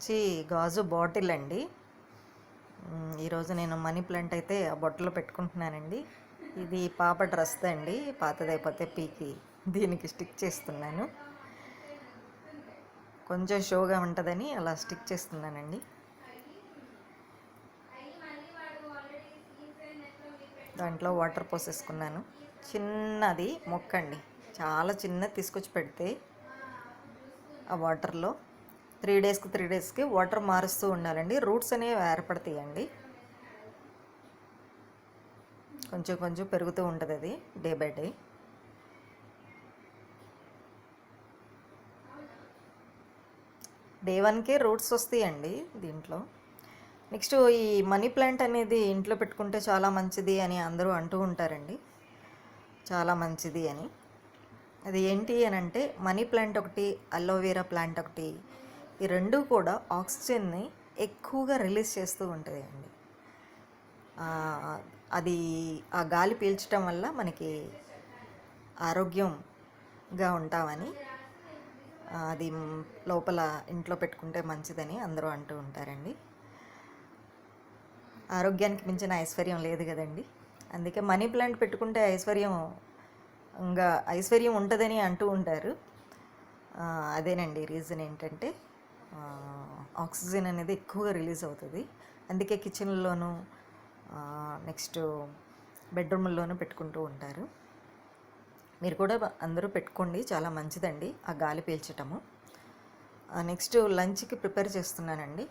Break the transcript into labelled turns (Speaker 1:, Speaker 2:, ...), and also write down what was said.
Speaker 1: వచ్చి గాజు బాటిల్ అండి. ఈరోజు నేను మనీ ప్లాంట్ అయితే ఆ బొట్టలో పెట్టుకుంటున్నానండి. ఇది పాప డ్రెస్ అండి. పాతదైపోతే పీకి దీనికి స్టిక్ చేస్తున్నాను. కొంచెం షోగా ఉంటుందని అలా స్టిక్ చేస్తున్నానండి. దాంట్లో వాటర్ పోసేసుకున్నాను. చిన్నది మొక్క అండి చాలా చిన్నది తీసుకొచ్చి పెడితే ఆ వాటర్లో త్రీ డేస్కి త్రీ డేస్కి వాటర్ మారుస్తూ ఉండాలండి. రూట్స్ అనేవి ఏర్పడతాయండి. కొంచెం కొంచెం పెరుగుతూ ఉంటుంది అది డే బై డే. డే వన్కే రూట్స్ వస్తాయండి దీంట్లో. నెక్స్ట్ ఈ మనీ ప్లాంట్ అనేది ఇంట్లో పెట్టుకుంటే చాలా మంచిది అని అందరూ అంటూ ఉంటారండి. చాలా మంచిది అని. అది ఏంటి అని అంటే మనీ ప్లాంట్ ఒకటి అలోవేరా ప్లాంట్ ఒకటి ఈ రెండు కూడా ఆక్సిజన్ని ఎక్కువగా రిలీజ్ చేస్తూ ఉంటుంది అండి అది ఆ గాలి పీల్చడం వల్ల మనకి ఆరోగ్యంగా ఉంటామని అది లోపల ఇంట్లో పెట్టుకుంటే మంచిదని అందరూ అంటూ ఉంటారండి. ఆరోగ్యానికి మించిన ఐశ్వర్యం లేదు కదండి. అందుకే మనీ ప్లాంట్ పెట్టుకుంటే ఐశ్వర్యం ఇంకా ఐశ్వర్యం ఉంటుందని అంటూ ఉంటారు. అదేనండి రీజన్ ఏంటంటే ఆక్సిజన్ అనేది ఎక్కువగా రిలీజ్ అవుతుంది. అందుకే కిచెన్లోనూ నెక్స్ట్ బెడ్రూమ్లోనూ పెట్టుకుంటూ ఉంటారు. మీరు కూడా అందరూ పెట్టుకోండి చాలా మంచిదండి ఆ గాలి పీల్చటము. నెక్స్ట్ లంచ్కి ప్రిపేర్ చేస్తున్నానండి.